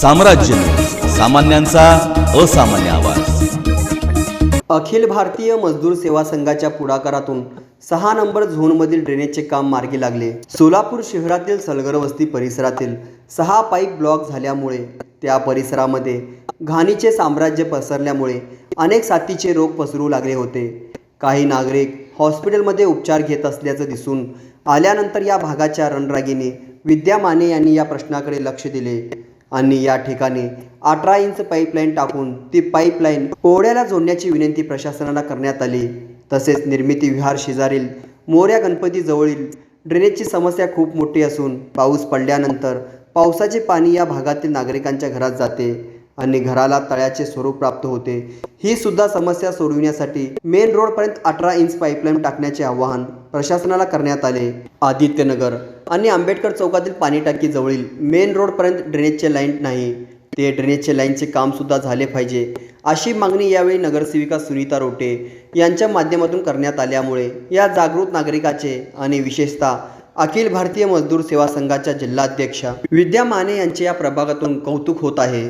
साम्राज्य सामान्यांचा असामान्य आवाज. अखिल भारतीय मजदूर सेवा संघाच्या पुढाकारातून सहा नंबर झोनमधील ड्रेनेजचे काम मार्गी लागले. सोलापूर शहरातील सलगर वस्ती परिसरातील सहा पाईप ब्लॉक झाल्यामुळे त्या परिसरामध्ये घाणीचे साम्राज्य पसरल्यामुळे अनेक साथीचे रोग पसरू लागले होते. काही नागरिक हॉस्पिटलमध्ये उपचार घेत असल्याचं दिसून आल्यानंतर या भागाच्या रणरागीने विद्या माने यांनी या प्रश्नाकडे लक्ष दिले. आणि या ठिकाणी अठरा इंच पाईपलाईन टाकून ती पाईपलाईन ओढ्याला जोडण्याची विनंती प्रशासनाला करण्यात आली. तसेच निर्मिती विहार शेजारील मोऱ्या गणपतीजवळील ड्रेनेजची समस्या खूप मोठी असून पाऊस पडल्यानंतर पावसाचे पाणी या भागातील नागरिकांच्या घरात जाते. आणि घराला तळ्याचे स्वरूप प्राप्त होते. ही सुद्धा समस्या सोडविण्यासाठी मेन रोडपर्यंत अठरा इंच पाईपलाईन टाकण्याचे आवाहन प्रशासनाला करण्यात आले. आदित्यनगर आणि आंबेडकर चौकातील पाणी टाकी जवळील मेन रोडपर्यंत ड्रेनेजचे लाईन नाही. ते ड्रेनेजचे लाईनचे काम सुद्धा झाले पाहिजे अशी मागणी यावेळी नगरसेविका सुनीता रोटे यांच्या माध्यमातून करण्यात आल्यामुळे या जागृत नागरिकाचे आणि विशेषतः अखिल भारतीय मजदूर सेवा संघाच्या जिल्हाध्यक्षा विद्या माने यांचे या प्रभागातून कौतुक होत आहे.